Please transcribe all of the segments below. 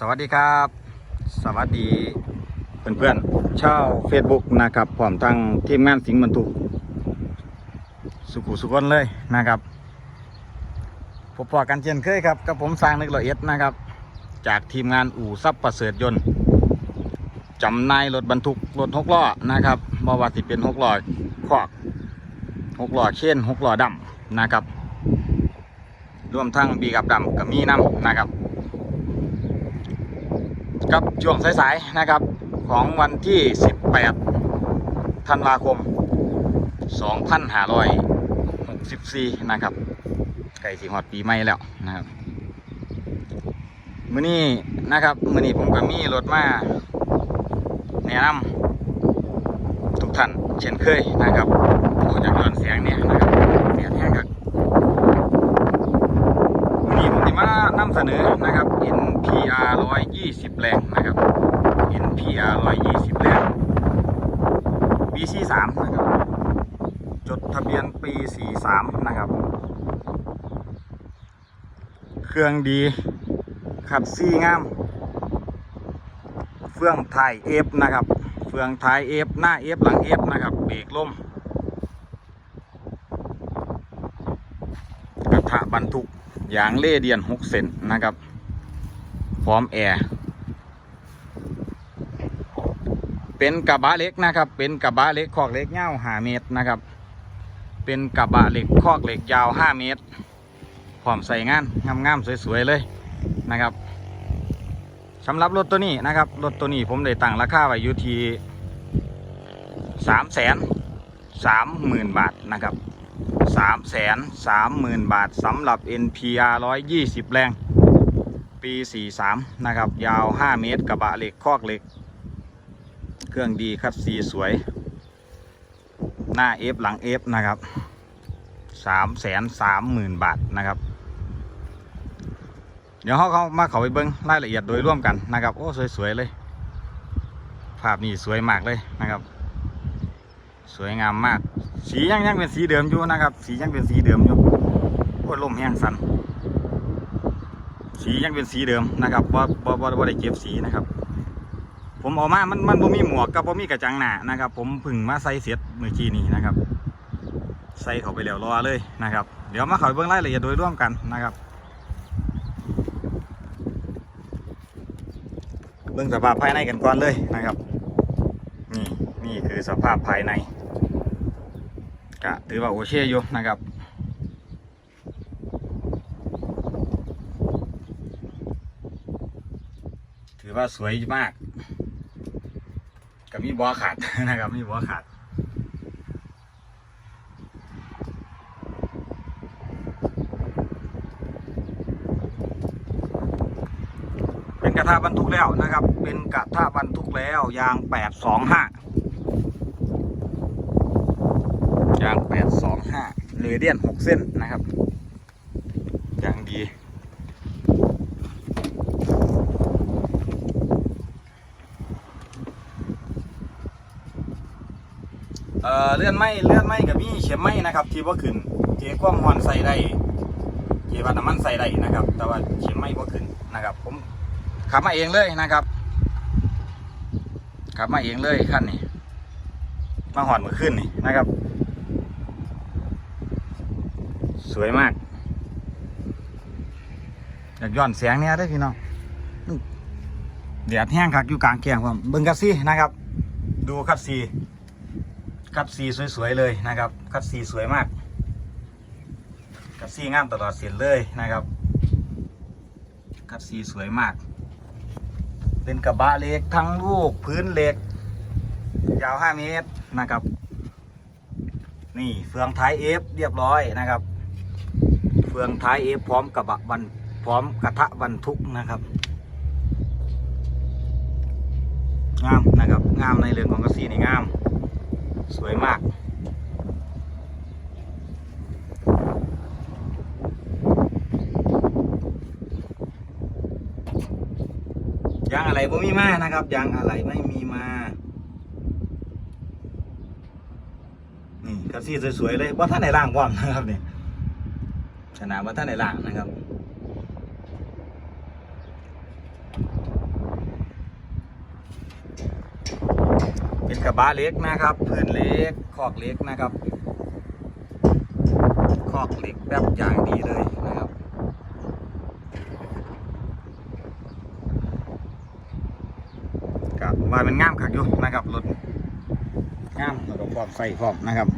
สวัสดีครับ สวัสดีเพื่อนๆชาว Facebook นะครับพร้อมทั้งทีมงานสิงห์บรรทุกสุขุสุขนเลยนะครับพบปะกันเช่นเคยครับกับผมสร้างนึกละเอียดนะครับ จากทีมงานอู่ซับประเสริฐยนต์จำนายรถบรรทุกรถหกล้อนะครับบ่ว่าสิเป็นหกล้อคอกหกล้อเช่นหกล้อดำนะครับ รวมทั้งบีกับดำกับมีน้ำนะครับ กับช่วงสายๆนะครับของวันที่ 18 ธันวาคม 2564 นะครับใกล้สิฮอดปีใหม่แล้วนะครับมื้อนี้นะครับมื้อนี้ผมก็มีรถมาแนะนำทุกท่านเช่นเคยนะครับโอ้จากย้อนเสียงเนี่ยนะครับเสียงแห้งกับ วันนี้ผ มานำเสนอนะครับ NPR 120 แรงนะครับ NPR 120 แรง BC 3 นะครับ จดทะเบียนปี 43 นะครับ เครื่องดีขัดซี่งาม เฟื่องไทยเอฟนะครับ เฟื่องไทยเอฟหน้าเอฟหลังเอฟนะครับ เบรกล่มกระทะบรรทุก ยางเล่เดียนหกเซนนะครับ พร้อมแอร์เป็นกระบะเล็กนะครับ เป็นกระบะเล็กคอกเล็กยาวห้าเมตรนะครับ เป็นกระบะเหล็กคอกเหล็กยาวห้าเมตร พร้อมใส่งานงามๆสวยๆเลยนะครับสำหรับรถตัวนี้นะครับรถตัวนี้ผมได้ตั้งราคาไว้อยู่ที่สามแสนสามหมื่นบาทนะครับ สามแสนสามหมื่นบาทสำหรับ NPR 120 แรง ปี 43 นะครับ ยาว 5 เมตรกระบะเหล็กคอกเหล็ก เครื่องดีคัดสีสวย หน้า F หลัง F นะครับ3แสน3หมื่นบาทนะครับ เดี๋ยวเขาเขามาเขาไปเบิ้งรายละเอียดโดยร่วมกันนะครับ โอ้ สวย ๆ เลย ภาพนี้สวยมากเลยนะครับ สวยงามมาก สียังยังเป็นสีเดิมอยู่นะครับ สียังเป็นสีเดิมอยู่โอ้ลมแห้งสันสียังเป็นสีเดิมนะครับว่าว่าว่าได้เก็บสีนะครับ ผมออกมา มันมันบ่มีหมวกกับบ่มีกระจังหน้านะครับ ผมพึ่งมาใส่เสร็จเมื่อกี้นี้นะครับ ใส่เข้าไปแล้วรอเลยนะครับ เดี๋ยวมาเข้าเบิ่งรายละเอียดโดยร่วมกันนะครับ เบิ่งสภาพภายในกันก่อนเลยนะครับ นี่นี่คือสภาพภายใน ก็ถือว่าโอเคอยู่นะครับถือว่าสวยมากกับมีบอขาดนะครับมีบอขาดเป็นกระทะบรรทุกแล้วนะครับ เป็นกระทะบรรทุกแล้วยางแปดสองห้า ยางแปดสองห้าเรเดียนหกเส้นนะครับ ยางดีเอ่อเลื่อนไม้เลื่อนไม้กับมีเข็มไม้นะครับ ที่ว่าขึ้นเจ๊ความฮอนใส่ได้เจ๊วัดน้ำมันใส่ได้นะครับ แต่ว่าเข็มไม้ว่าขึ้นนะครับ ผมขับมาเองเลยนะครับขับมาเองเลยขั้นนี้มาหอนมือขึ้นนี่นะครับ สวยมาก อยากย้อนแสงเนี่ยได้พี่น้องเดียดแห้งคักอยู่กลางแกงผมเบิ้งคัดซีนะครับ ดูคัดซีคัดซีสวยๆเลยนะครับคัดซีสวยมากคัดซีงามตลอดเส้นเลยนะครับคัดซีสวยมาก เป็นกระบะเล็กทั้งลูกพื้นเหล็ก ยาว 5 เมตรนะครับ นี่เฟืองท้ายเอฟเรียบร้อยนะครับ เฟืองท้ายเอฟพร้อมกระบะบันพร้อมกระทะบรรทุกนะครับ งามนะครับ งามในเรื่องของกระสีนี่งาม สวยมากยางอะไรไม่มีมานะครับยางอะไรไม่มีมานี่กระซี่สวยๆเลยว่าท่านไหนล่างพร้อมนะครับเนี่ย ชนะว่าท่านในหลังนะครับเป็นกระบะเล็กนะครับ พื้นเล็กคอกเล็กนะครับคอกเล็กแบบอย่างดีเลยนะครับกับว่ามันง่ามขักอยู่นะครับรถง่ามแล้วก็พร้อมใส่พร้มนะครับ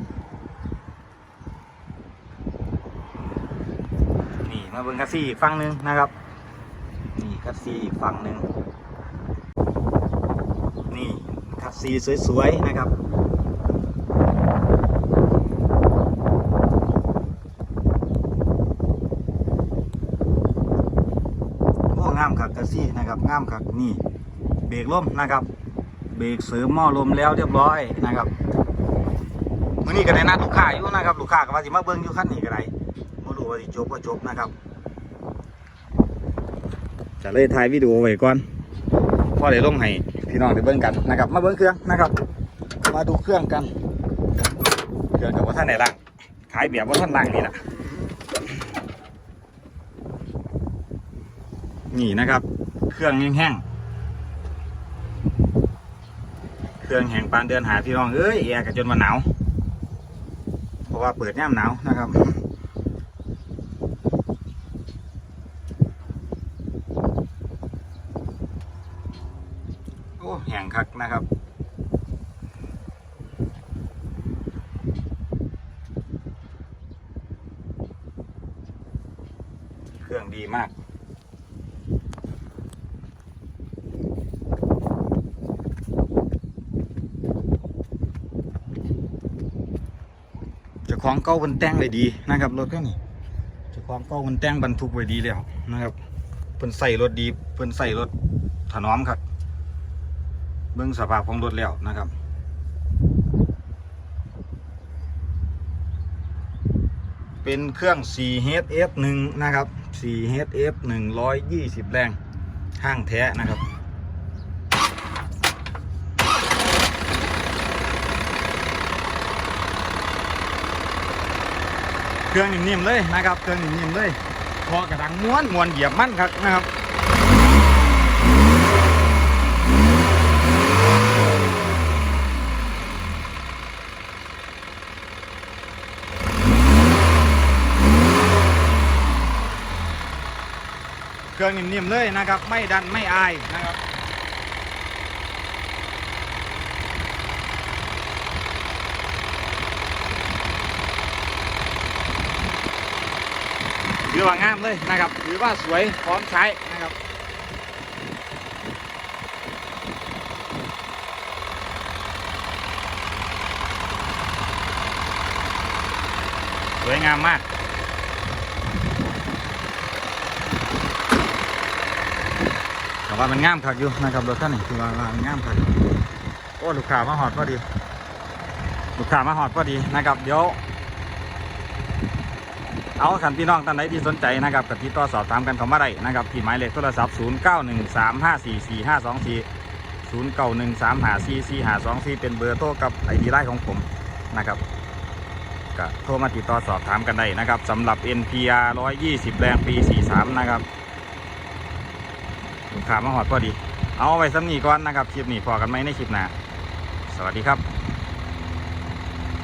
มาเบิ่งคัสซี่อีกฝั่งหนึ่งนะครับนี่คัสซี่อีกฝั่งหนึ่งนี่คัสซี่สวยๆนะครับโอ้งามคักคัสซี่นะครับงามคักนี่ เบรกล่มนะครับ เบรกเสริมหม้อลมแล้วเรียบร้อยนะครับมื่อนี้ก็ได้นัดลูกค้าอยู่นะครับ ลูกค้าก็ว่าสิมาเบิ่งอยู่ขั้นนี้ก็ได้ ว่าสิจบก็จบนะครับจะเลยถ่ายวิดีโอไว้ก่อนพอได้ลงให้พี่น้องได้เบิ่งกันนะครับ มาเบิ่งเครื่องนะครับ มาดูเครื่องกัน เครื่องกับว่าท่านไหนล่างขายแบบว่าท่านล่างนี่แหละนี่นะครับ เครื่องแห้งๆ เครื่องแห้งปานเดือนหาพี่น้องเอ้ยแอร์กันจนว่าหนาว เพราะว่าเปิดย่ามหนาวนะครับ แห้งคักนะครับเครื่องดีมากเจ้าของเก้ามันแต่งไว้ดีนะครับรถคันนี้เจ้าของเก้ามันแต่งบรรทุกไว้ดีแล้วนะครับเพิ่นใส่รถดีเพิ่นใส่รถถนอมครับ เบิ่งสภาพของรถแล้วนะครับเป็นเครื่อง 4HF1 นะครับ 4HF 120 แรง ห้างแท้นะครับ เครื่องนิ่มๆเลยนะครับ เครื่องนิ่มๆเลยพอกระดังม้วนม้วนเหยียบมั่นครับนะครับ เครื่องนิ่มๆเลยนะครับ ไม่ดันไม่อายนะครับถือว่างามเลยนะครับถือว่าสวยพร้อมใช้นะครับสวยงามมาก แต่ ว่ามันงามคักอยู่นะครับรถท่านนี่คือว่ามันงามคักโอ้ลูกค้ามาหอดพอดี ลูกค้ามาหอดพอดีนะครับเดี๋ยวเอาขันพี่น้องท่านใดที่สนใจนะครับกับที่ต่อสอบถามกันเข้ามาได้นะครับที่หมายเลขโทรศัพท์ 0 9 1 3 5 4 4 5 2 4 0 9 1 3 5 4 4 5 2 4 เป็นเบอร์โทรกับไอดีไลน์ของผมนะครับก็โทรมาติดต่อสอบถามกันได้นะครับสำหรับ NPR 120 แรงปี 43 นะครับ ขามาหอดพอดี เอาไว้สำนีก่อนนะครับคลิปนี้พอกันไหมในคลิปหน้าสวัสดีครับ